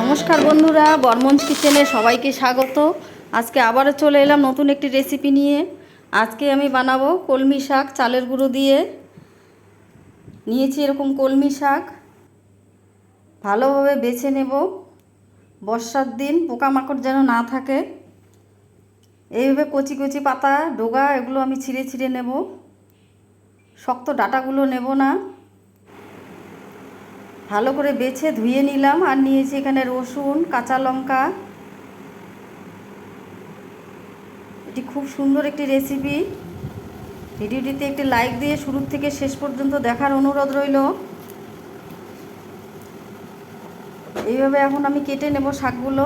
নমস্কার বন্ধুরা, বর্মন্স কিচেনে সবাইকে স্বাগত। আজকে আবারও চলে এলাম নতুন একটি রেসিপি নিয়ে। আজকে আমি বানাবো কলমি শাক, চালের গুঁড়ো দিয়ে। নিয়েছি এরকম কলমি শাক। ভালোভাবে বেছে নেব। বর্ষার দিন পোকামাকড় যেন না থাকে। এইভাবে কচি কচি পাতা, ডোগা, এগুলো আমি ছিঁড়ে ছিঁড়ে নেব। শক্ত ডাটাগুলো নেব না। ভালো করে বেছে ধুয়ে নিলাম আর নিয়েছি এখানে রসুন, কাঁচা লঙ্কা। এটি খুব সুন্দর একটি রেসিপি ভিডিওটিতে একটি লাইক দিয়ে শুরু থেকে শেষ পর্যন্ত দেখার অনুরোধ রইল। এইভাবে এখন আমি কেটে নেব শাকগুলো।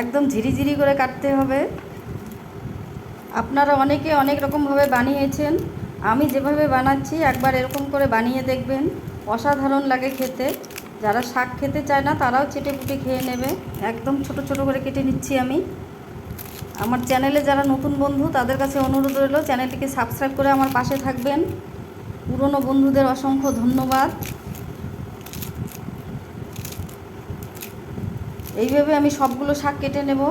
একদম ঝিরিঝিরি করে কাটতে হবে। আপনারা অনেকে অনেক রকমভাবে বানিয়েছেন। আমি যেভাবে বানাচ্ছি একবার এরকম করে বানিয়ে দেখবেন। অসাধারণ লাগে খেতে। যারা শাক খেতে চায় না, তারাও চেটে পুটে খেয়ে নেবে। একদম ছোট ছোট করে কেটে নিচ্ছি আমি। আমার চ্যানেলে যারা নতুন বন্ধু, তাদের কাছে অনুরোধ রইল, চ্যানেলটিকে সাবস্ক্রাইব করে আমার পাশে থাকবেন। পুরনো বন্ধুদের অসংখ্য ধন্যবাদ। এইভাবে আমি সবগুলো শাক কেটে নেব।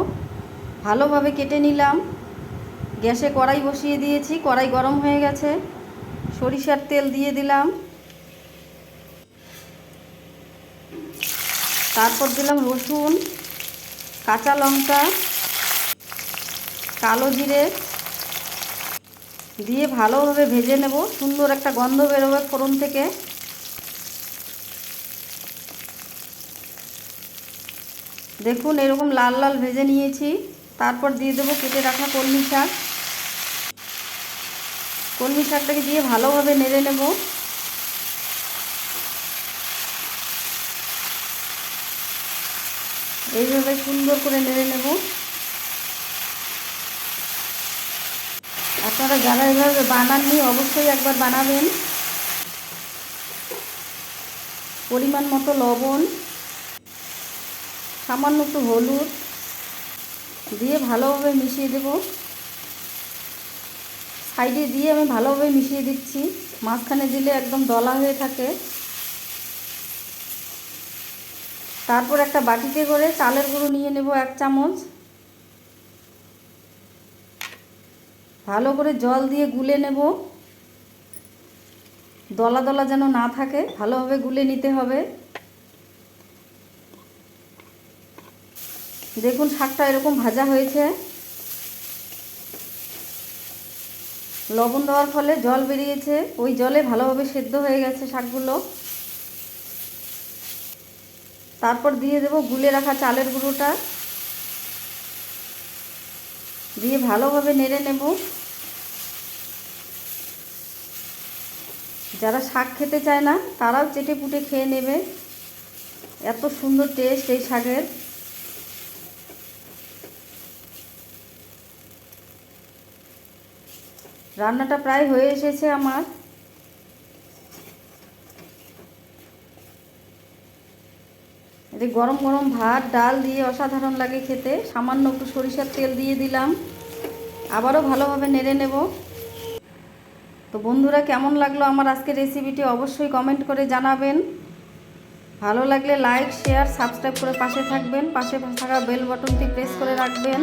ভালোভাবে কেটে নিলাম। গ্যাসে কড়াই বসিয়ে দিয়েছি, কড়াই গরম হয়ে গেছে। সরিষার তেল দিয়ে দিলাম। তারপর দিলাম রসুন, কাঁচা লঙ্কা, কালো জিরে। দিয়ে ভালোভাবে ভেজে নেব। সুন্দর একটা গন্ধ বেরোবে ফোড়ন থেকে। দেখুন, এরকম লাল লাল ভেজে নিয়েছি। তারপর দিয়ে দেবো কেটে রাখা কলমি শাক। কলমি শাকটাকে দিয়ে ভালোভাবে নেড়ে নেব। এইভাবে সুন্দর করে নেড়ে নেব। আপনারা যারা এইভাবে বানাননি, অবশ্যই একবার বানাবেন। পরিমাণ মতো লবণ, সামান্য একটু হলুদ দিয়ে ভালোভাবে মিশিয়ে দেব। সাইডে দিয়ে আমি ভালোভাবে মিশিয়ে দিচ্ছি। মাঝখানে দিলে একদম দলা হয়ে থাকে। তারপর একটা বাটিতে করে চালের গুঁড়ো নিয়ে নেব এক চামচ। ভালো করে জল দিয়ে গুলে নেব। দলা দলা যেন না থাকে, ভালোভাবে গুলে নিতে হবে। দেখুন শাকটা এরকম ভাজা হয়েছে। লবণ দেওয়ার ফলে জল বেরিয়েছে। ওই জলে ভালোভাবে সেদ্ধ হয়ে গেছে শাকগুলো। তারপর দিয়ে দেব গুলে রাখা চালের গুঁড়োটা। দিয়ে ভালোভাবে নেড়ে নেব। যারা শাক খেতে চায় না, তারাও চেটে পুটে খেয়ে নেবে। এত সুন্দর টেস্ট এই শাকের। রান্নাটা প্রায় হয়ে এসেছে আমার। এতে গরম গরম ভাত, ডাল দিয়ে অসাধারণ লাগে খেতে। সামান্য একটু সরিষার তেল দিয়ে দিলাম। আবারও ভালোভাবে নেড়ে নেব। তো বন্ধুরা, কেমন লাগল আমার আজকের রেসিপিটি অবশ্যই কমেন্ট করে জানাবেন। ভালো লাগলে লাইক শেয়ার সাবস্ক্রাইব করে পাশে থাকবেন। পাশে থাকা বেল বটনটি প্রেস করে রাখবেন।